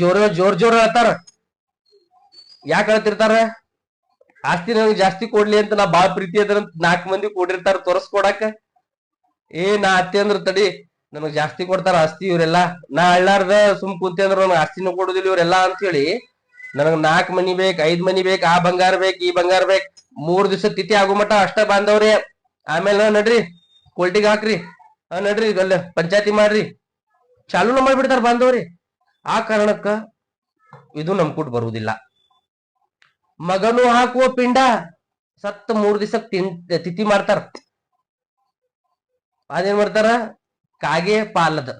ಜೋರ ಜೋರ್ ಜೋರ್ ಹೇಳ್ತಾರ. ಯಾಕೆ ಹೇಳ್ತಿರ್ತಾರ? ಆಸ್ತಿ ನನಗೆ ಜಾಸ್ತಿ ಕೊಡ್ಲಿ ಅಂತ ನಾ ಬಾಳ ಪ್ರೀತಿ ಅದ್ರ ನಾಲ್ಕು ಮಂದಿ ಕೊಡಿರ್ತಾರ ತೋರಿಸ್ಕೊಡಾಕ ಏ, ನಾ ಅತ್ತೆ ಅಂದ್ರ ತಡಿ, ನನಗ್ ಜಾಸ್ತಿ ಕೊಡ್ತಾರ ಆಸ್ತಿ ಇವ್ರೆಲ್ಲಾ. ನಾ ಅಳ್ಳಾರ್ದ ಸುಮ್ ಕುಂತಿ ಅಂದ್ರ ನನಗ್ ಆಸ್ತಿನೂ ಕೊಡುದಿಲ್ಲ ಇವ್ರೆಲ್ಲಾ ಅಂತ ಹೇಳಿ ನನಗ್ ನಾಲ್ಕ್ ಮನಿ ಬೇಕ್, ಐದ್ ಮನಿ ಬೇಕ್, ಆ ಬಂಗಾರ ಬೇಕ್, ಈ ಬಂಗಾರ ಬೇಕ್, ಮೂರ್ ದಿವಸ ತಿಥಿ ಆಗೋ ಮಟ ಅಷ್ಟ ಬಾಂಧವ್ರಿ. ಆಮೇಲೆ ನಡ್ರಿ, ಕೋಲ್ಟಿಗ್ ಹಾಕ್ರಿ. ಆ ನಡ್ರಿ ಗಲ್ಲ ಪಂಚಾಯತಿ ಮಾಡ್ರಿ. ಚಾಲೂನ ಮಾಡ್ಬಿಡ್ತಾರ ಬಾಂಧವ್ರಿ. ಆ ಕಾರಣಕ್ಕ ಇದು ನಮ್ ಕೂಡ ಬರುವುದಿಲ್ಲ. ಮಗನು ಹಾಕುವ ಪಿಂಡ ಸತ್ತ ಮೂರ್ ದಿವಸ ತಿಥಿ ಮಾಡ್ತಾರ. ಅದೇನ್ ಮಾಡ್ತಾರ? ಕಾಗೆ ಪಾಲದ.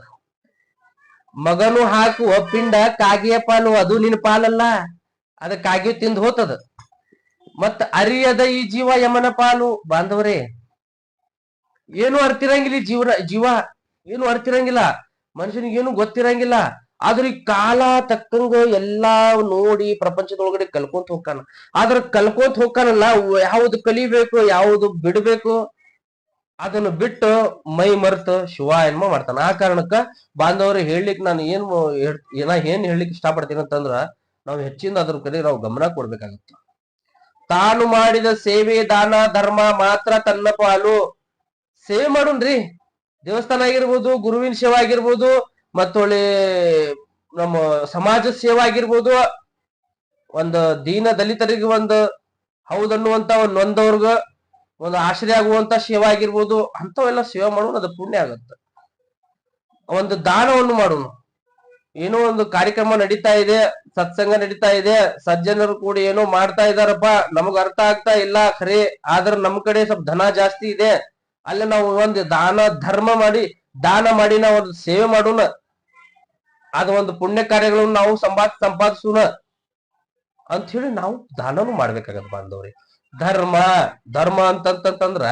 ಮಗನು ಹಾಕುವ ಪಿಂಡ ಕಾಗೆಯ ಪಾಲು, ಅದು ನಿನ್ ಪಾಲಲ್ಲ, ಅದ ಕಾಗೆ ತಿಂದು ಹೋತದ. ಮತ್ತ ಅರಿಯದ ಈ ಜೀವ ಯಮನ ಪಾಲು. ಬಾಂಧವರೇ, ಏನು ಅರ್ತಿರಂಗಿಲ್ಲ ಜೀವನ, ಜೀವ ಏನು ಅರ್ತಿರಂಗಿಲ್ಲ ಮನುಷ್ಯನಿಗೆ ಏನು ಗೊತ್ತಿರಂಗಿಲ್ಲ. ಆದ್ರೆ ಈ ಕಾಲ ತಕ್ಕಂಗ ಎಲ್ಲಾ ನೋಡಿ ಪ್ರಪಂಚದೊಳಗಡೆ ಕಲ್ಕೊಂತ ಹೋಗ್ತಾನ. ಆದ್ರ ಕಲ್ಕೊಂತ ಹೋಗ್ತಾನಲ್ಲ, ಯಾವ್ದು ಕಲಿಬೇಕು, ಯಾವ್ದು ಬಿಡ್ಬೇಕು, ಅದನ್ನ ಬಿಟ್ಟು ಮೈ ಮರೆತು ಶಿವ ಎನ್ಮ ಮಾಡ್ತಾನ. ಆ ಕಾರಣಕ್ಕ ಬಾಂಧವರು ಹೇಳಲಿಕ್ಕೆ ನಾನು ಏನ್ ಏನ ಏನ್ ಹೇಳಲಿಕ್ಕೆ ಇಷ್ಟಪಡ್ತೀನಿ ಅಂತಂದ್ರ, ನಾವು ಹೆಚ್ಚಿನ ಅದ್ರ ಕಡೆ ನಾವು ಗಮನ ಕೊಡ್ಬೇಕಾಗತ್ತೆ. ತಾನು ಮಾಡಿದ ಸೇವೆ, ದಾನ, ಧರ್ಮ ಮಾತ್ರ ತನ್ನ ಪಾಲು. ಸೇವೆ ಮಾಡುನ್ರಿ. ದೇವಸ್ಥಾನ ಆಗಿರ್ಬೋದು, ಗುರುವಿನ ಸೇವೆ ಆಗಿರ್ಬೋದು ಮತ್ತೊಳ್ಳಿ ನಮ್ಮ ಸಮಾಜ ಸೇವೆ ಆಗಿರ್ಬೋದು ಒಂದು ದೀನ ದಲಿತರಿಗೆ ಒಂದು ಹೌದನ್ನುವಂತ ಒಂದು ನೊಂದವ್ರಿಗ ಒಂದು ಆಶ್ರಯ ಆಗುವಂತ ಸೇವೆ ಆಗಿರ್ಬೋದು ಅಂತವೆಲ್ಲ ಸೇವೆ ಮಾಡೋಣ ಅದು ಪುಣ್ಯ ಆಗತ್ತೆ. ಒಂದು ದಾನವನ್ನು ಮಾಡೋಣ ಏನೋ ಒಂದು ಕಾರ್ಯಕ್ರಮ ನಡೀತಾ ಇದೆ, ಸತ್ಸಂಗ ನಡೀತಾ ಇದೆ, ಸಜ್ಜನರು ಕೂಡ ಏನೋ ಮಾಡ್ತಾ ಇದಾರಪ್ಪ ನಮಗ್ ಅರ್ಥ ಆಗ್ತಾ ಇಲ್ಲ, ಖರೆ, ಆದ್ರೆ ನಮ್ ಕಡೆ ಸ್ವಲ್ಪ ಧನ ಜಾಸ್ತಿ ಇದೆ, ಅಲ್ಲಿ ನಾವು ಒಂದು ದಾನ, ಧರ್ಮ ಮಾಡಿ ದಾನ ಮಾಡಿ ನಾವು ಒಂದು ಸೇವೆ ಮಾಡೋಣ. ಅದು ಒಂದು ಪುಣ್ಯ ಕಾರ್ಯಗಳನ್ನು ನಾವು ಸಂಪಾದ, ಸಂಪಾದಿಸೋಣ. ಅಂತ ಹೇಳಿ ನಾವು ದಾನನು ಮಾಡ್ಬೇಕಾಗತ್ತೆ ಬಾಂಧವ್ರಿ. ಧರ್ಮ ಧರ್ಮ ಅಂತಂತಂದ್ರ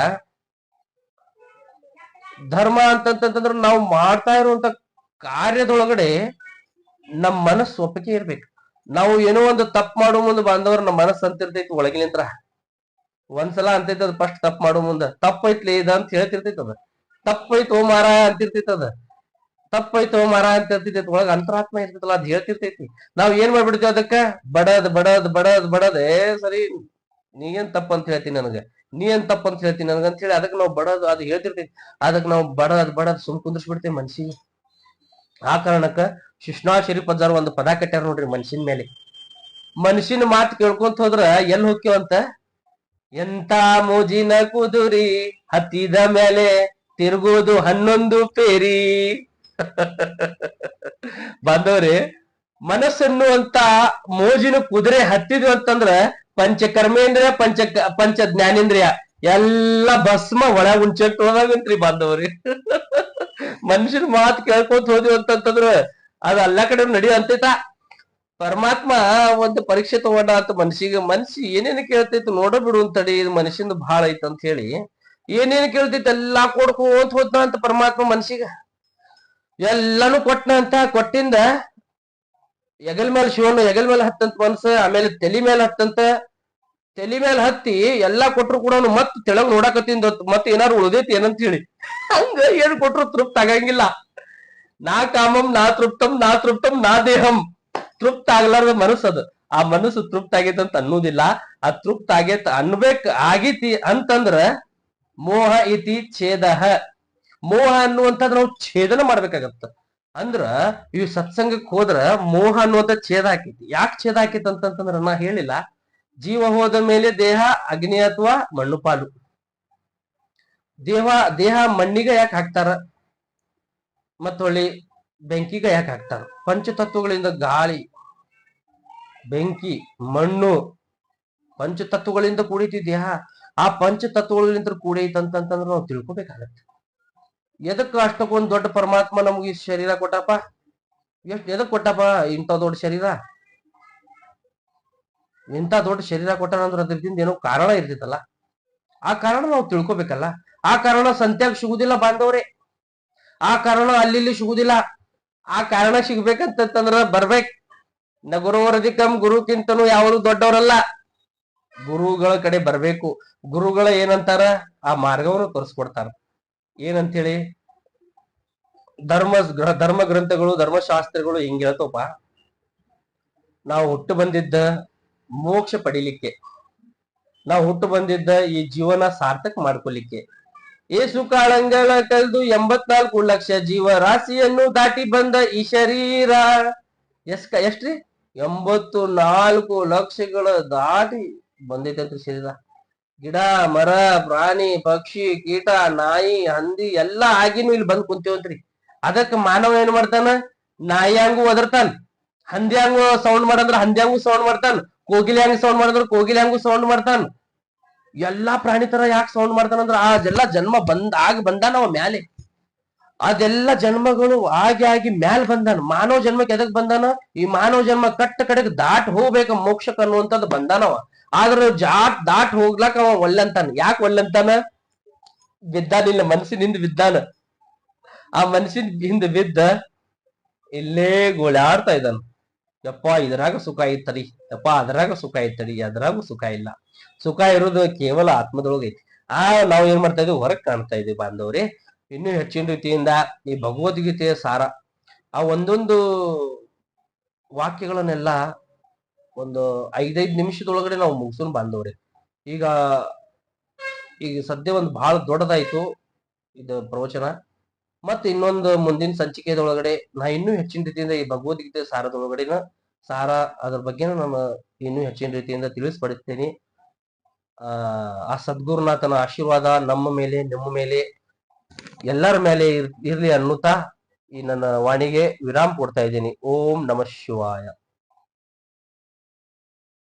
ಧರ್ಮ ಅಂತಂತಂದ್ರ ನಾವು ಮಾಡ್ತಾ ಇರುವಂತ ಕಾರ್ಯದೊಳಗಡೆ ನಮ್ ಮನಸ್ಸು ಒಪ್ಪಿಗೆ ಇರ್ಬೇಕು. ನಾವು ಏನೋ ಒಂದು ತಪ್ಪು ಮಾಡೋ ಮುಂದೆ ಬಾಂಧವ್ರ ನಮ್ಮ ಮನಸ್ಸು ಅಂತಿರ್ತೈತಿ ಒಳಗಿನಿಂತ್ರ. ಒಂದ್ಸಲ ಅಂತೈತಿ ಅದ್ ಫಸ್ಟ್ ತಪ್ಪು ಮಾಡೋ ಮುಂದೆ. ತಪ್ಪೈತ್ಲಿ ಇದ ಅಂತ ಹೇಳ್ತಿರ್ತೈತಿ ಅದ. ತಪ್ಪೈತೋ ಮಾರ ಅಂತಿರ್ತೈತಿ ಅದ. ತಪ್ಪೈತೋ ಮಾರ ಅಂತ ಇರ್ತೈತಿ ಒಳಗ ಅಂತರಾತ್ಮ ಇರ್ತೈತಲ್ಲ, ಅದ್ ಹೇಳ್ತಿರ್ತೈತಿ. ನಾವ್ ಏನ್ ಮಾಡ್ಬಿಡ್ತೀವಿ ಅದಕ್ಕ? ಬಡದ್ ಬಡದ್ ಬಡದ್, ಬಡದೇ. ಸರಿ. ನೀ ಏನ್ ತಪ್ಪ ಅಂತ ಹೇಳ್ತೀನಿ ನನಗ? ನೀ ಏನ್ ತಪ್ಪ ಅಂತ ಹೇಳ್ತೀನಿ ನನಗ ಅಂತ ಹೇಳಿ ಅದಕ್ಕೆ ನಾವು ಬಡದ್, ಅದು ಹೇಳ್ತಿರ್ತೈತಿ. ಅದಕ್ಕೆ ನಾವು ಬಡದ್ ಬಡದ್ ಸುಮ್ ಕುಂದ್ರಿಸ್ಬಿಡ್ತೇವೆ ಮನ್ಸಿಗೆ. ಆ ಕಾರಣಕ್ಕ ಶಿಷ್ಣಾ ಶರೀಫ್ ಒಂದು ಪದ ಕಟ್ಟ್ಯಾರ ನೋಡ್ರಿ ಮನ್ಸಿನ ಮೇಲೆ. ಮನ್ಸಿನ ಮಾತು ಕೇಳ್ಕೊಂತ ಹೋದ್ರ ಎಲ್ ಹೋಗ್ಯವಂತ ಎಂತ ಮೋಜಿನ ಕುದುರಿ ಹತ್ತಿದ ಮೇಲೆ ತಿರುಗುವುದು ಹನ್ನೊಂದು ಪೇರಿ. ಮನಸ್ಸನ್ನು ಅಂತ ಮೋಜಿನ ಕುದುರೆ ಹತ್ತಿದ್ವಿ ಅಂತಂದ್ರ ಪಂಚ ಕರ್ಮೇಂದ್ರಿಯ ಪಂಚ ಪಂಚ ಜ್ಞಾನೇಂದ್ರಿಯ. ಎಲ್ಲ ಭಸ್ಮ ಒಳ ಉಂಚೆಟ್ಟು ಹೋದಾಗಂತ್ರಿ ಬಂದವ್ರಿ ಮನುಷ್ಯನ ಮಾತು ಕೇಳ್ಕೊತ ಹೋದ್ವಿ ಅಂತಂತಂದ್ರ ಅದ ಎಲ್ಲ ಕಡೆ ನಡೆಯುವಂತೈತ ಪರಮಾತ್ಮ ಒಂದು ಪರೀಕ್ಷೆ ತಗೊಂಡ ಅಂತ ಮನ್ಸಿಗೆ, ಮನ್ಸಿ ಏನೇನು ಕೇಳ್ತೈತಿ ನೋಡೋ ಬಿಡು ಅಂತಡಿ, ಇದು ಮನುಷ್ಯಂದು ಬಹಳ ಐತಂತ ಹೇಳಿ. ಏನೇನು ಕೇಳ್ತಿತ್ತು ಎಲ್ಲಾ ಕೊಡ್ಕೋತ ಹೋದ್ನ ಅಂತ ಪರಮಾತ್ಮ ಮನ್ಸಿಗ. ಎಲ್ಲಾನು ಕೊಟ್ನ ಅಂತ ಕೊಟ್ಟಿಂದ ಎಗಲ್ ಮೇಲೆ ಶಿವನು ಎಗಲ್ ಮೇಲೆ ಹತ್ತಂತ ಮನ್ಸ ಆಮೇಲೆ ತಲೆ ಮೇಲೆ ಹತ್ತಂತ, ತಲೆ ಮೇಲೆ ಹತ್ತಿ ಎಲ್ಲಾ ಕೊಟ್ರು ಕೂಡ ಮತ್ ತೆಳಗ್ ನೋಡಾಕತ್ತಿಂದ ಮತ್ ಏನಾರು ಉಳ್ದೈತಿ ಏನಂತ ಹೇಳಿ. ಹಂಗ ಏನ್ ಕೊಟ್ರು ತೃಪ್ತ ಆಗಂಗಿಲ್ಲ. ನಾ ಕಾಮಂ, ನಾ ತೃಪ್ತಂ ನಾ ತೃಪ್ತಂ, ನಾ ದೇಹಂ. ತೃಪ್ತ ಆಗ್ಲಾರ್ದ ಮನಸ್ಸದು ಆ ಮನಸ್ಸು ತೃಪ್ತ ಆಗೈತೆ ಅನ್ನೋದಿಲ್ಲ. ಆ ತೃಪ್ತ ಆಗೈತ ಅನ್ಬೇಕ್ ಆಗೈತಿ ಅಂತಂದ್ರ ಮೋಹ ಇತಿ ಛೇದ. ಮೋಹ ಅನ್ನುವಂಥದ್ದು ನಾವು ಛೇದನ ಮಾಡ್ಬೇಕಾಗತ್ತ. ಅಂದ್ರ ಈ ಸತ್ಸಂಗಕ್ಕೆ ಹೋದ್ರ ಮೋಹ ಅನ್ನುವಂಥ ಛೇದ ಹಾಕೈತಿ. ಯಾಕೆ ಛೇದ ಹಾಕೈತಿ ಅಂತಂತಂದ್ರ ನಾ ಹೇಳಿಲ್ಲ. ಜೀವ ಹೋದ ಮೇಲೆ ದೇಹ, ಅಗ್ನಿ ಅಥವಾ ಮಣ್ಣು ಪಾಲು ದೇಹ ದೇಹ ಮಣ್ಣಿಗೆ ಯಾಕೆ ಹಾಕ್ತಾರ? ಮತ್ತೊಳ್ಳಿ ಬೆಂಕಿಗ ಯಾಕೆ ಹಾಕ್ತಾರ? ಪಂಚತತ್ವಗಳಿಂದ ಗಾಳಿ, ಬೆಂಕಿ, ಮಣ್ಣು, ಪಂಚತತ್ವಗಳಿಂದ ಕೂಡಿತಿ ದೇಹ. ಆ ಪಂಚತತ್ವಗಳಿಂದ ಕೂಡೈತಿ ಅಂತಂತಂದ್ರೆ ನಾವು ತಿಳ್ಕೊಬೇಕಾಗತ್ತೆ. ಎದಕ್ಕೆ ಅಷ್ಟಕ್ಕೊಂದ್ ದೊಡ್ಡ ಪರಮಾತ್ಮ ನಮ್ಗೆ ಈ ಶರೀರ ಕೊಟ್ಟಪ್ಪ? ಎಷ್ಟು ಎದಕ್ ಕೊಟ್ಟಪ್ಪ ಇಂಥ ದೊಡ್ಡ ಶರೀರ? ಇಂಥ ದೊಡ್ಡ ಶರೀರ ಕೊಟ್ಟನಂದ್ರ ಅಂದ್ರೆ ಅದ್ರದಿಂದ ಏನೋ ಕಾರಣ ಇರ್ತೈತಲ್ಲ ಆ ಕಾರಣ ನಾವು ತಿಳ್ಕೊಬೇಕಲ್ಲ. ಆ ಕಾರಣ ಸಂತ್ಯಾಗ ಸಿಗುದಿಲ್ಲ ಬಾಂಧವ್ರೆ. ಆ ಕಾರಣ ಅಲ್ಲಿ ಸಿಗುದಿಲ್ಲ. ಆ ಕಾರಣ ಸಿಗ್ಬೇಕಂತಂದ್ರ ಬರ್ಬೇಕ್. ನ ಗುರುವರದಿಕಂ ಗುರುಕ್ಕಿಂತನೂ ಯಾವ್ದು ದೊಡ್ಡವರಲ್ಲ. ಗುರುಗಳ ಕಡೆ ಬರ್ಬೇಕು. ಗುರುಗಳ ಏನಂತಾರ? ಆ ಮಾರ್ಗವನ್ನು ತೋರಿಸ್ಕೊಡ್ತಾರ. ಏನಂತೇಳಿ? ಧರ್ಮ ಧರ್ಮ ಗ್ರಂಥಗಳು, ಧರ್ಮಶಾಸ್ತ್ರಗಳು ಹಿಂಗ್ ಹೇಳ್ತೋಪ ನಾವು ಹುಟ್ಟು ಬಂದಿದ್ದ ಮೋಕ್ಷ ಪಡಿಲಿಕ್ಕೆ. ನಾವು ಹುಟ್ಟು ಬಂದಿದ್ದ ಈ ಜೀವನ ಸಾರ್ಥಕ ಮಾಡ್ಕೊಲಿಕ್ಕೆ. ಏಸು ಕಾಳಂಗಳ ಕಳೆದು ಎಂಬತ್ನಾಲ್ಕು ಲಕ್ಷ ಜೀವ ರಾಶಿಯನ್ನು ದಾಟಿ ಬಂದ ಈ ಶರೀರ. ಎಷ್ಟ್ರಿ? ಎಂಬತ್ತು ನಾಲ್ಕು ಲಕ್ಷಗಳ ದಾಟಿ ಬಂದೈತಂತ್ರಿ ಶರೀರ ಗಿಡ, ಮರ, ಪ್ರಾಣಿ, ಪಕ್ಷಿ, ಕೀಟ, ನಾಯಿ, ಹಂದಿ ಎಲ್ಲಾ ಆಗಿನೂ ಇಲ್ಲಿ ಬಂದ್ ಕುಂತೇವಂತ್ರಿ. ಅದಕ್ಕ ಮಾನವ ಏನ್ ಮಾಡ್ತಾನ? ನಾಯಿ ಹಂಗು ಒದರ್ತಾನ. ಹಂದಿ ಹಂಗು ಸೌಂಡ್ ಮಾಡಂದ್ರ ಹಂದಿ ಹಂಗು ಸೌಂಡ್ ಮಾಡ್ತಾನ. ಕೋಗಿಲೆ ಹಂಗ ಸೌಂಡ್ ಮಾಡಿದ್ರ ಕೋಗಿಲೆ ಹಂಗು ಸೌಂಡ್ ಮಾಡ್ತಾನ. ಎಲ್ಲಾ ಪ್ರಾಣಿ ತರ ಯಾಕೆ ಸೌಂಡ್ ಮಾಡ್ತಾನಂದ್ರ ಆ ಎಲ್ಲ ಜನ್ಮ ಬಂದ್, ಆಗಿ ಬಂದಾನ ಅವ ಮ್ಯಾಲೆ. ಅದೆಲ್ಲ ಜನ್ಮಗಳು ಆಗಿ ಆಗಿ ಮ್ಯಾಲ್ ಬಂದಾನ. ಮಾನವ ಜನ್ಮಕ್ಕೆ ಎದಕ್ ಬಂದಾನ? ಈ ಮಾನವ ಜನ್ಮ ಕಟ್ಟ ಕಡೆಗೆ ದಾಟ್ ಹೋಗ್ಬೇಕ ಮೋಕ್ಷಕ್ ಬಂದಾನವ. ಆದ್ರ ಜಾಟ್ ದಾಟ್ ಹೋಗ್ಲಾಕ ಅವ ಒಲ್ಲಂತಾನ. ಯಾಕೆ ಒಲ್ಲಂತಾನ? ಬಿದ್ದಾನಿಲ್ಲ ಮನಸ್ಸಿನಿಂದ ಬಿದ್ದಾನ ಆ ಮನಸ್ಸಿನ ಹಿಂದ ಬಿದ್ದ ಇಲ್ಲೇ ಗೋಳಾಡ್ತಾ ಇದ್ದಾನ. ಯಪ್ಪ, ಇದ್ರಾಗ ಸುಖ ಐತರಿ. ಯಪ್ಪ, ಅದ್ರಾಗ ಸುಖ ಐತರಿ. ಅದ್ರಾಗೂ ಸುಖ ಇಲ್ಲ. ಸುಖ ಇರೋದು ಕೇವಲ ಆತ್ಮದೊಳಗೆ ಐತಿ. ಆ, ನಾವು ಏನ್ ಮಾಡ್ತಾ ಇದೀವಿ? ಹೊರಗ್ ಕಾಣ್ತಾ ಇದೀವಿ ಬಾಂಧವ್ರಿ. ಇನ್ನೂ ಹೆಚ್ಚಿನ ರೀತಿಯಿಂದ ಈ ಭಗವದ್ಗೀತೆಯ ಸಾರ. ಆ ಒಂದೊಂದು ವಾಕ್ಯಗಳನ್ನೆಲ್ಲ ಒಂದು ಐದೈದು ನಿಮಿಷದೊಳಗಡೆ ನಾವು ಮುಗಿಸೋನ್ ಬಾಂಧವ್ರಿ ಈಗ ಈಗ ಸದ್ಯ ಒಂದು ಬಹಳ ದೊಡ್ಡದಾಯ್ತು ಇದು ಪ್ರವಚನ. ಮತ್ತೆ ಇನ್ನೊಂದು ಮುಂದಿನ ಸಂಚಿಕೆದೊಳಗಡೆ, ನಾ ಇನ್ನೂ ಹೆಚ್ಚಿನ ರೀತಿಯಿಂದ ಈ ಭಗವದ್ಗೀತೆ ಸಾರದೊಳಗಡೆನ, ಸಾರ ಅದ್ರ ಬಗ್ಗೆ ನಾನು ಇನ್ನೂ ಹೆಚ್ಚಿನ ರೀತಿಯಿಂದ ತಿಳಿಸ್ಪಡಿಸ್ತೇನೆ. ಆ ಸದ್ಗುರುನಾಥನ ಆಶೀರ್ವಾದ ನಮ್ಮ ಮೇಲೆ, ನಿಮ್ಮ ಮೇಲೆ, ಎಲ್ಲರ ಮೇಲೆ ಇರ್- ಇರ್ಲಿ ಅನ್ನುತ್ತಾ ಈ ನನ್ನ ವಾಣಿಗೆ ವಿರಾಮ ಕೊಡ್ತಾ ಇದ್ದೀನಿ. ಓಂ ನಮಃ ಶಿವಾಯ.